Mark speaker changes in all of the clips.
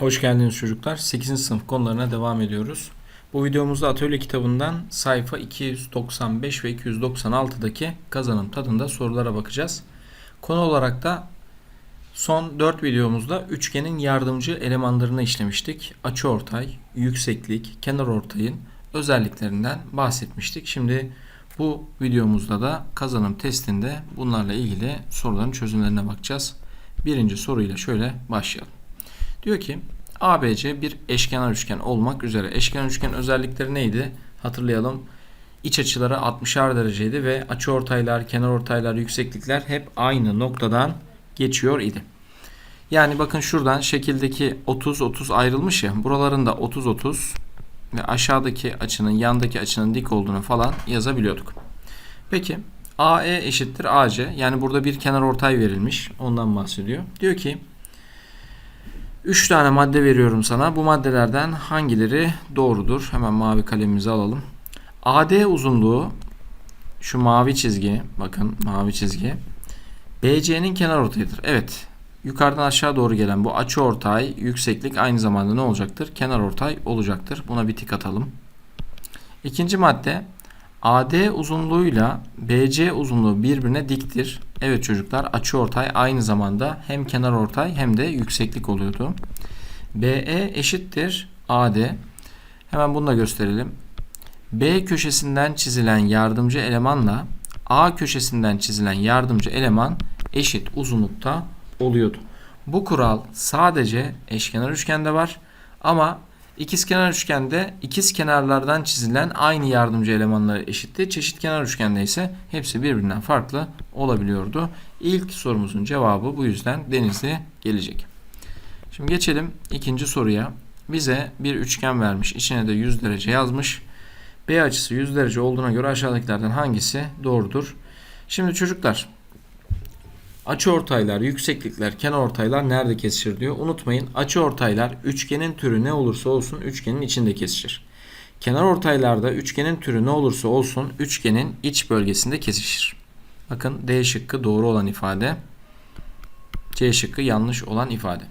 Speaker 1: Hoş geldiniz çocuklar. 8. sınıf konularına devam ediyoruz. Bu videomuzda atölye kitabından sayfa 295 ve 296'daki kazanım tadında sorulara bakacağız. Konu olarak da son 4 videomuzda üçgenin yardımcı elemanlarını işlemiştik. Açıortay, yükseklik, kenarortayın özelliklerinden bahsetmiştik. Şimdi bu videomuzda da kazanım testinde bunlarla ilgili soruların çözümlerine bakacağız. Birinci soruyla şöyle başlayalım. Diyor ki ABC bir eşkenar üçgen olmak üzere. Eşkenar üçgen özellikleri neydi? Hatırlayalım. İç açıları 60'ar dereceydi ve açıortaylar, kenarortaylar, yükseklikler hep aynı noktadan geçiyor idi. Yani bakın şuradan şekildeki 30 30 ayrılmış ya. Buraların da 30 30 ve aşağıdaki açının yandaki açının dik olduğunu falan yazabiliyorduk. Peki AE eşittir AC. Yani burada bir kenarortay verilmiş. Ondan bahsediyor. Diyor ki 3 tane madde veriyorum sana. Bu maddelerden hangileri doğrudur? Hemen mavi kalemimizi alalım. AD uzunluğu şu mavi çizgi, bakın mavi çizgi. BC'nin kenar ortayıdır. Evet. Yukarıdan aşağı doğru gelen bu açı ortay, yükseklik aynı zamanda ne olacaktır? Kenar ortay olacaktır. Buna bir tik atalım. İkinci madde AD uzunluğuyla BC uzunluğu birbirine diktir. Evet çocuklar açıortay aynı zamanda hem kenarortay hem de yükseklik oluyordu. BE eşittir AD. Hemen bunu da gösterelim. B köşesinden çizilen yardımcı elemanla A köşesinden çizilen yardımcı eleman eşit uzunlukta oluyordu. Bu kural sadece eşkenar üçgende var ama İkizkenar üçgende ikiz kenarlardan çizilen aynı yardımcı elemanları eşitti. Çeşitkenar üçgende ise hepsi birbirinden farklı olabiliyordu. İlk sorumuzun cevabı bu yüzden denizli gelecek. Şimdi geçelim ikinci soruya. Bize bir üçgen vermiş. İçine de 100 derece yazmış. B açısı 100 derece olduğuna göre aşağıdakilerden hangisi doğrudur? Şimdi çocuklar Açıortaylar, yükseklikler, kenarortaylar nerede kesişir diyor. Unutmayın açıortaylar üçgenin türü ne olursa olsun üçgenin içinde kesişir. Kenarortaylarda üçgenin türü ne olursa olsun üçgenin iç bölgesinde kesişir. Bakın D şıkkı doğru olan ifade. C şıkkı yanlış olan ifade.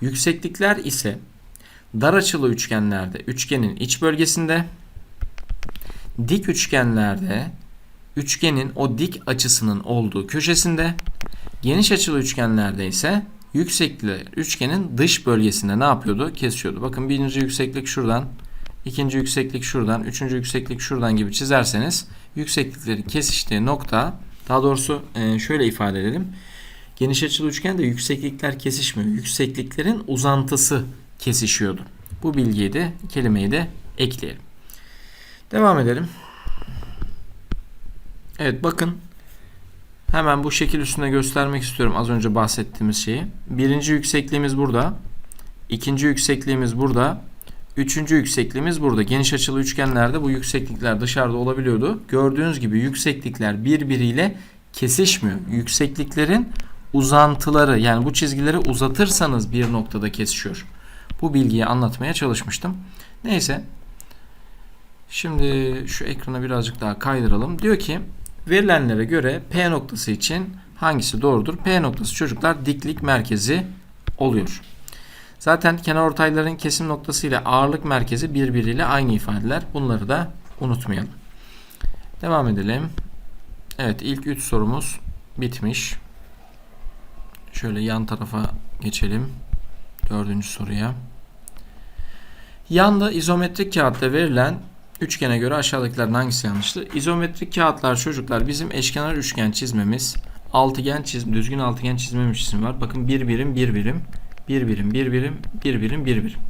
Speaker 1: Yükseklikler ise dar açılı üçgenlerde üçgenin iç bölgesinde, dik üçgenlerde üçgenin o dik açısının olduğu köşesinde, Geniş açılı üçgenlerde ise yükseklikler üçgenin dış bölgesinde ne yapıyordu? Kesiyordu. Bakın birinci yükseklik şuradan, ikinci yükseklik şuradan, üçüncü yükseklik şuradan gibi çizerseniz yüksekliklerin kesiştiği nokta daha doğrusu e, şöyle ifade edelim. Geniş açılı üçgende yükseklikler kesişmiyor. Yüksekliklerin uzantısı kesişiyordu. Bu bilgiyi de kelimeyi de ekleyelim. Devam edelim. Evet bakın Hemen bu şekil üstünde göstermek istiyorum az önce bahsettiğimiz şeyi. Birinci yüksekliğimiz burada. ikinci yüksekliğimiz burada. Üçüncü yüksekliğimiz burada. Geniş açılı üçgenlerde bu yükseklikler dışarıda olabiliyordu. Gördüğünüz gibi yükseklikler birbiriyle kesişmiyor. Yüksekliklerin uzantıları yani bu çizgileri uzatırsanız bir noktada kesişiyor. Bu bilgiyi anlatmaya çalışmıştım. Neyse. Şimdi şu ekrana birazcık daha kaydıralım. Diyor ki Verilenlere göre P noktası için hangisi doğrudur? P noktası çocuklar diklik merkezi oluyor. Zaten kenarortayların kesim noktası ile ağırlık merkezi birbiriyle aynı ifadeler. Bunları da unutmayalım. Devam edelim. Evet ilk 3 sorumuz bitmiş. Şöyle yan tarafa geçelim. Dördüncü soruya. Yanda izometrik kağıtta verilen Üçgene göre aşağıdakilerin hangisi yanlıştı? İzometrik kağıtlar çocuklar bizim eşkenar üçgen çizmemiz, altıgen çizim, düzgün altıgen çizmemiz var. Bakın bir birim, bir birim, bir birim, bir birim, bir birim, bir birim.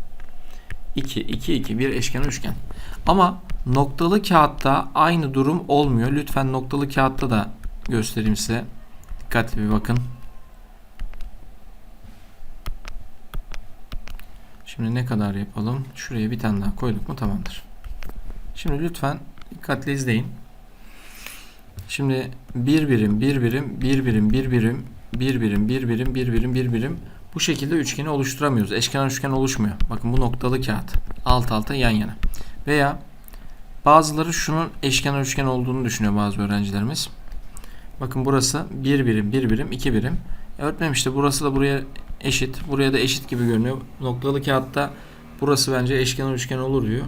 Speaker 1: 2, 2, 2 bir eşkenar üçgen. Ama noktalı kağıtta aynı durum olmuyor. Lütfen noktalı kağıtta da göstereyim size. Dikkatli bir bakın. Şimdi ne kadar yapalım? Şuraya bir tane daha koyduk mu tamamdır. Şimdi lütfen dikkatli izleyin. Şimdi bir birim, bir birim, bir birim, bir birim, bir birim, bir birim, bir birim, bir birim. Bu şekilde üçgeni oluşturamıyoruz. Eşkenar üçgen oluşmuyor. Bakın bu noktalı kağıt. Alt alta yan yana. Veya bazıları şunun eşkenar üçgen olduğunu düşünüyor bazı öğrencilerimiz. Bakın burası bir birim, bir birim, iki birim. Öğretmenim işte burası da buraya eşit. Buraya da eşit gibi görünüyor. Noktalı kağıtta burası bence eşkenar üçgen olur diyor.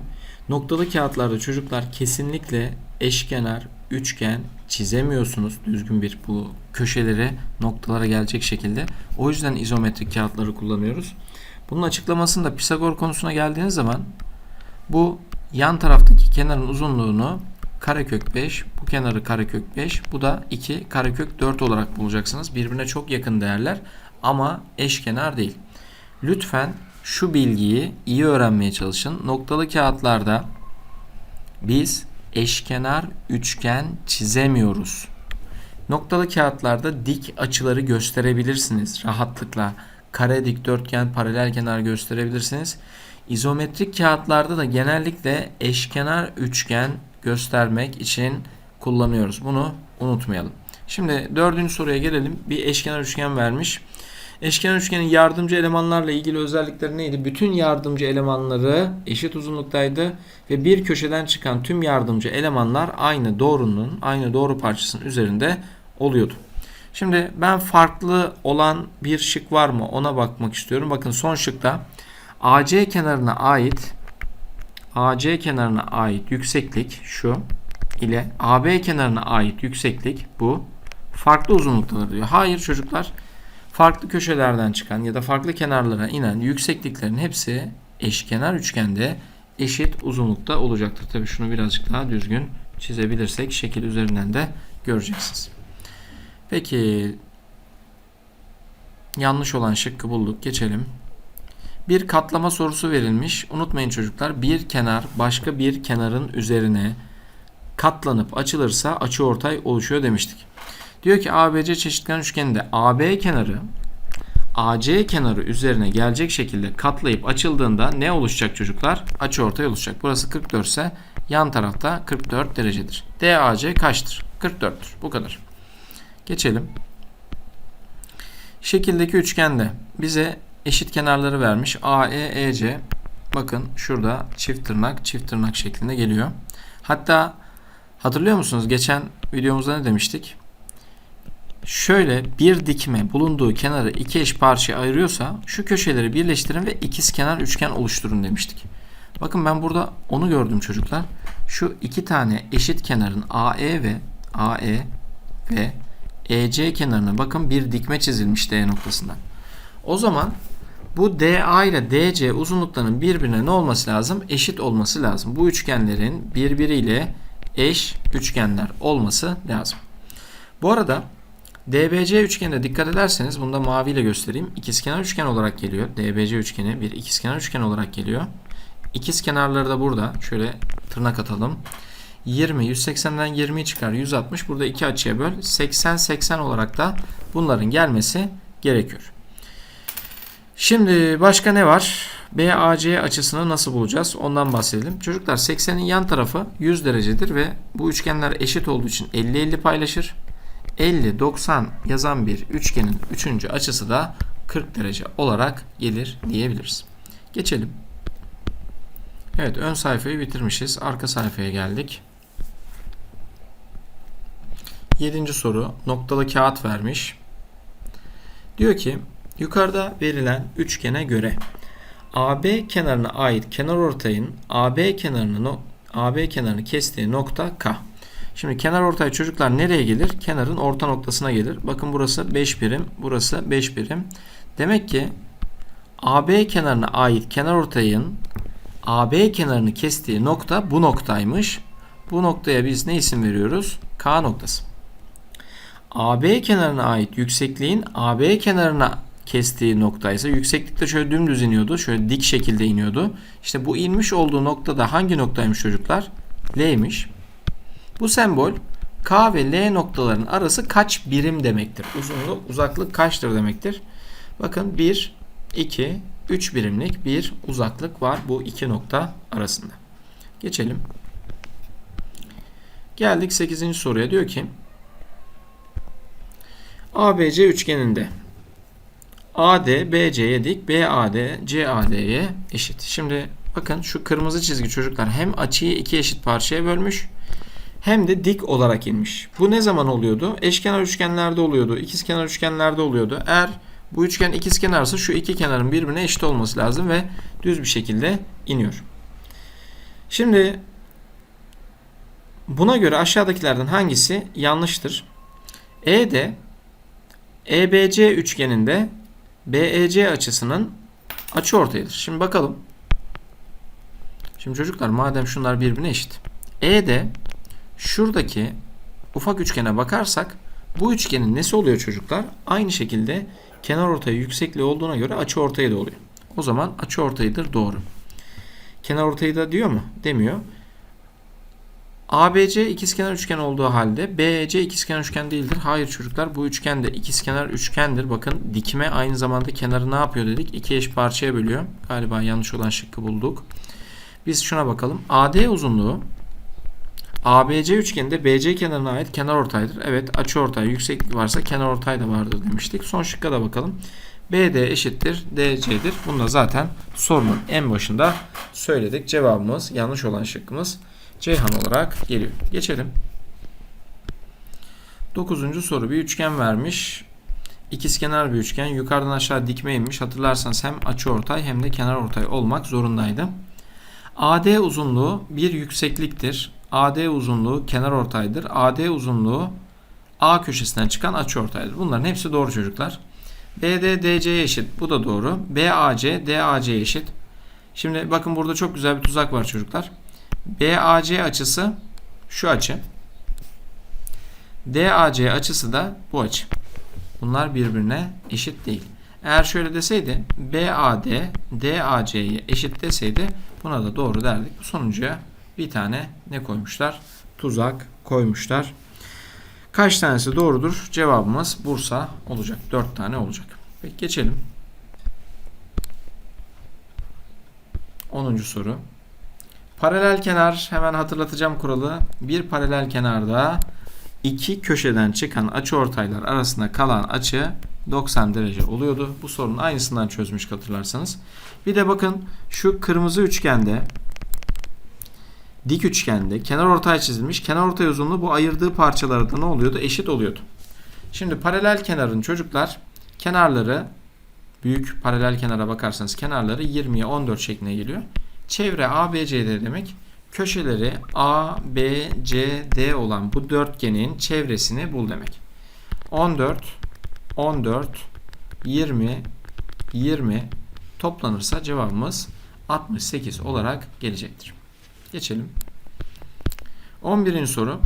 Speaker 1: Noktalı kağıtlarda çocuklar kesinlikle eşkenar üçgen çizemiyorsunuz düzgün bir bu köşeleri noktalara gelecek şekilde. O yüzden izometrik kağıtları kullanıyoruz. Bunun açıklamasında Pisagor konusuna geldiğiniz zaman bu yan taraftaki kenarın uzunluğunu karekök 5, bu kenarı karekök 5, bu da 2 karekök 4 olarak bulacaksınız. Birbirine çok yakın değerler ama eşkenar değil. Lütfen şu bilgiyi iyi öğrenmeye çalışın. Noktalı kağıtlarda biz eşkenar üçgen çizemiyoruz. Noktalı kağıtlarda dik açıları gösterebilirsiniz rahatlıkla. Kare, dikdörtgen, paralel kenar gösterebilirsiniz. İzometrik kağıtlarda da genellikle eşkenar üçgen göstermek için kullanıyoruz. Bunu unutmayalım. Şimdi dördüncü soruya gelelim. Bir eşkenar üçgen vermiş. Eşkenar üçgenin yardımcı elemanlarla ilgili özellikleri neydi? Bütün yardımcı elemanları eşit uzunluktaydı ve bir köşeden çıkan tüm yardımcı elemanlar aynı doğrunun, aynı doğru parçasının üzerinde oluyordu. Şimdi ben farklı olan bir şık var mı ona bakmak istiyorum. Bakın son şıkta AC kenarına ait AC kenarına ait yükseklik şu ile AB kenarına ait yükseklik bu. Farklı uzunluktadır diyor. Hayır çocuklar. Farklı köşelerden çıkan ya da farklı kenarlara inen yüksekliklerin hepsi eşkenar üçgende eşit uzunlukta olacaktır. Tabii şunu birazcık daha düzgün çizebilirsek şekil üzerinden de göreceksiniz. Peki yanlış olan şıkkı bulduk. Geçelim. Bir katlama sorusu verilmiş. Unutmayın çocuklar bir kenar başka bir kenarın üzerine katlanıp açılırsa açıortay oluşuyor demiştik. Diyor ki ABC çeşitgen üçgeninde AB kenarı AC kenarı üzerine gelecek şekilde katlayıp açıldığında ne oluşacak çocuklar? Açıortay oluşacak. Burası 44 ise yan tarafta 44 derecedir. DAC kaçtır? 44'tür. Bu kadar. Geçelim. Şekildeki üçgende bize eşit kenarları vermiş. AE, EC. Bakın şurada çift tırnak, çift tırnak şeklinde geliyor. Hatta hatırlıyor musunuz? Geçen videomuzda ne demiştik? Şöyle bir dikme bulunduğu kenarı iki eş parçaya ayırıyorsa şu köşeleri birleştirin ve ikiz kenar üçgen oluşturun demiştik. Bakın ben burada onu gördüm çocuklar. Şu iki tane eşit kenarın AE ve AE ve EC kenarına bakın bir dikme çizilmiş D noktasından. O zaman bu DA ile DC uzunluklarının birbirine ne olması lazım? Eşit olması lazım. Bu üçgenlerin birbiriyle eş üçgenler olması lazım. Bu arada DBC üçgenine dikkat ederseniz bunu da maviyle göstereyim. İkizkenar üçgen olarak geliyor. DBC üçgeni bir ikizkenar üçgen olarak geliyor. İkiz kenarları da burada. Şöyle tırnak atalım. 20, 180'den 20'yi çıkar 160. Burada iki açıya böl. 80, 80 olarak da bunların gelmesi gerekiyor. Şimdi başka ne var? BAC açısını nasıl bulacağız? Ondan bahsedelim. Çocuklar 80'in yan tarafı 100 derecedir ve bu üçgenler eşit olduğu için 50-50 paylaşır. 50-90 yazan bir üçgenin 3. açısı da 40 derece olarak gelir diyebiliriz. Geçelim. Evet ön sayfayı bitirmişiz. Arka sayfaya geldik. 7. soru noktalı kağıt vermiş. Diyor ki yukarıda verilen üçgene göre AB kenarına ait kenar ortayın AB kenarını AB kenarını kestiği nokta K. Şimdi kenar ortay çocuklar nereye gelir? Kenarın orta noktasına gelir. Bakın burası 5 birim, burası 5 birim. Demek ki AB kenarına ait kenar ortayın AB kenarını kestiği nokta bu noktaymış. Bu noktaya biz ne isim veriyoruz? K noktası. AB kenarına ait yüksekliğin AB kenarına kestiği nokta ise yükseklikte şöyle dümdüz iniyordu. Şöyle dik şekilde iniyordu. İşte bu inmiş olduğu noktada hangi noktaymış çocuklar? L'ymiş. Bu sembol K ve L noktaların arası kaç birim demektir? Uzunluk, uzaklık kaçtır demektir? Bakın 1, 2, 3 birimlik bir uzaklık var bu iki nokta arasında. Geçelim. Geldik 8. soruya. Diyor ki ABC üçgeninde AD BC'ye dik, BAD CAD'ye eşit. Şimdi bakın şu kırmızı çizgi çocuklar hem açıyı iki eşit parçaya bölmüş hem de dik olarak inmiş. Bu ne zaman oluyordu? Eşkenar üçgenlerde oluyordu, ikizkenar üçgenlerde oluyordu. Eğer Bu üçgen ikizkenarsa şu iki kenarın birbirine eşit olması lazım ve düz bir şekilde iniyor. Şimdi buna göre aşağıdakilerden hangisi yanlıştır? ED EBC üçgeninde BEC açısının açıortayıdır. Şimdi bakalım. Şimdi çocuklar madem şunlar birbirine eşit. E'de şuradaki ufak üçgene bakarsak bu üçgenin nesi oluyor çocuklar? Aynı şekilde kenar ortaya yüksekliği olduğuna göre açı ortayı da oluyor. O zaman açı ortayıdır doğru. Kenar ortayı da diyor mu? Demiyor. ABC ikizkenar üçgen olduğu halde BEC ikizkenar üçgen değildir. Hayır çocuklar bu üçgen de ikizkenar üçgendir. Bakın dikme aynı zamanda kenarı ne yapıyor dedik? İki eş parçaya bölüyor. Galiba yanlış olan şıkkı bulduk. Biz şuna bakalım. AD uzunluğu ABC üçgeninde BC kenarına ait kenar ortaydır. Evet açı ortay yükseklik varsa kenar ortay da vardır demiştik. Son şıkka da bakalım. BD eşittir DC'dir. Bunu da zaten sorunun en başında söyledik. Cevabımız yanlış olan şıkkımız Ceyhan olarak geliyor. Geçelim. Dokuzuncu soru bir üçgen vermiş. İkizkenar bir üçgen. Yukarıdan aşağı dikme inmiş. Hatırlarsanız hem açı ortay hem de kenar ortay olmak zorundaydı. AD uzunluğu bir yüksekliktir. AD uzunluğu kenar ortaydır. AD uzunluğu A köşesinden çıkan açı ortaydır. Bunların hepsi doğru çocuklar. BD DC'ye eşit. Bu da doğru. BAC DAC'ye eşit. Şimdi bakın burada çok güzel bir tuzak var çocuklar. BAC açısı şu açı. DAC açısı da bu açı. Bunlar birbirine eşit değil. Eğer şöyle deseydi BAD DAC'ye eşit deseydi buna da doğru derdik. Bu sonuncuya bir tane ne koymuşlar? Tuzak koymuşlar. Kaç tanesi doğrudur? Cevabımız Bursa olacak. 4 tane olacak. Peki geçelim. 10. soru. Paralel kenar hemen hatırlatacağım kuralı. Bir paralel kenarda iki köşeden çıkan açıortaylar arasında kalan açı 90 derece oluyordu. Bu sorunun aynısından çözmüş hatırlarsanız. Bir de bakın şu kırmızı üçgende dik üçgende kenar ortay çizilmiş. Kenar ortay uzunluğu bu ayırdığı parçalarda ne oluyordu? Eşit oluyordu. Şimdi paralel kenarın çocuklar kenarları büyük paralel kenara bakarsanız kenarları 20'ye 14 şeklinde geliyor. Çevre ABCD demek köşeleri A, B, C, D olan bu dörtgenin çevresini bul demek. 14, 14, 20, 20 toplanırsa cevabımız 68 olarak gelecektir. Geçelim. 11. soru.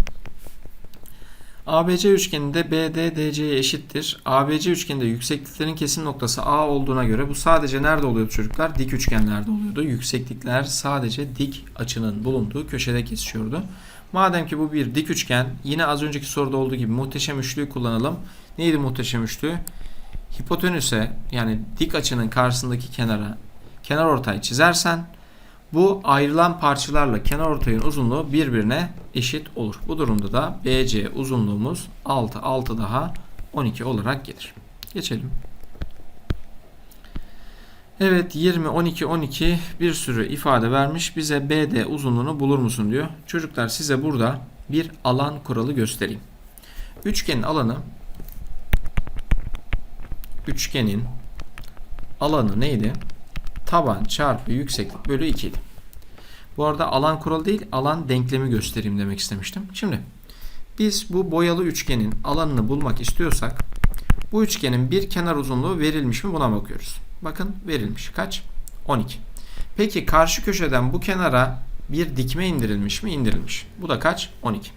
Speaker 1: ABC üçgeninde BD DC'ye eşittir. ABC üçgeninde yüksekliklerin kesim noktası A olduğuna göre bu sadece nerede oluyordu çocuklar? Dik üçgenlerde oluyordu. Yükseklikler sadece dik açının bulunduğu köşede kesişiyordu. Madem ki bu bir dik üçgen yine az önceki soruda olduğu gibi muhteşem üçlüyü kullanalım. Neydi muhteşem üçlü? Hipotenüse yani dik açının karşısındaki kenara kenar ortay çizersen bu ayrılan parçalarla kenar ortayın uzunluğu birbirine eşit olur. Bu durumda da BC uzunluğumuz 6, 6 daha 12 olarak gelir. Geçelim. Evet 20, 12, 12 bir sürü ifade vermiş. Bize BD uzunluğunu bulur musun diyor. Çocuklar size burada bir alan kuralı göstereyim. Üçgenin alanı üçgenin alanı neydi? Taban çarpı yükseklik bölü 2 idi. Bu arada alan kuralı değil alan denklemi göstereyim demek istemiştim. Şimdi biz bu boyalı üçgenin alanını bulmak istiyorsak bu üçgenin bir kenar uzunluğu verilmiş mi buna bakıyoruz. Bakın verilmiş. Kaç? 12. Peki karşı köşeden bu kenara bir dikme indirilmiş mi? İndirilmiş. Bu da kaç? 12.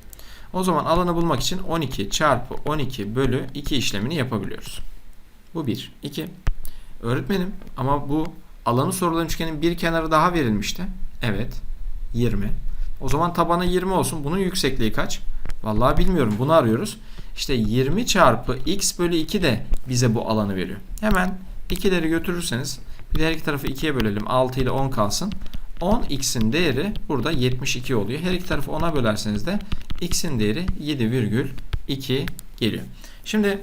Speaker 1: O zaman alanı bulmak için 12 çarpı 12 bölü 2 işlemini yapabiliyoruz. Bu 1. 2. Öğretmenim ama bu alanı sorulan üçgenin bir kenarı daha verilmişti. Evet. 20. O zaman tabanı 20 olsun. Bunun yüksekliği kaç? Vallahi bilmiyorum. Bunu arıyoruz. İşte 20 çarpı x bölü 2 de bize bu alanı veriyor. Hemen 2'leri götürürseniz bir de her iki tarafı 2'ye bölelim. 6 ile 10 kalsın. 10x'in değeri burada 72 oluyor. Her iki tarafı 10'a bölerseniz de x'in değeri 7,2 geliyor. Şimdi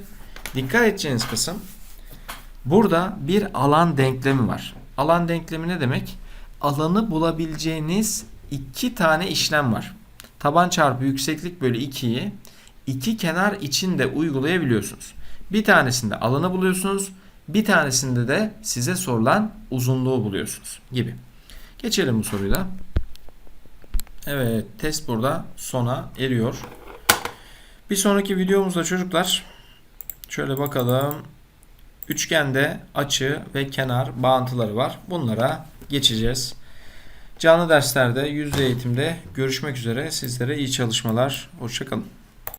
Speaker 1: dikkat edeceğiniz kısım burada bir alan denklemi var. Alan denklemi ne demek? Alanı bulabileceğiniz iki tane işlem var. Taban çarpı yükseklik bölü 2'yi iki kenar için de uygulayabiliyorsunuz. Bir tanesinde alanı buluyorsunuz. Bir tanesinde de size sorulan uzunluğu buluyorsunuz gibi. Geçelim bu soruyla. Evet test burada sona eriyor. Bir sonraki videomuzda çocuklar şöyle bakalım. Üçgende açı ve kenar bağıntıları var. Bunlara geçeceğiz. Canlı derslerde, yüzde eğitimde görüşmek üzere. Sizlere iyi çalışmalar. Hoşçakalın.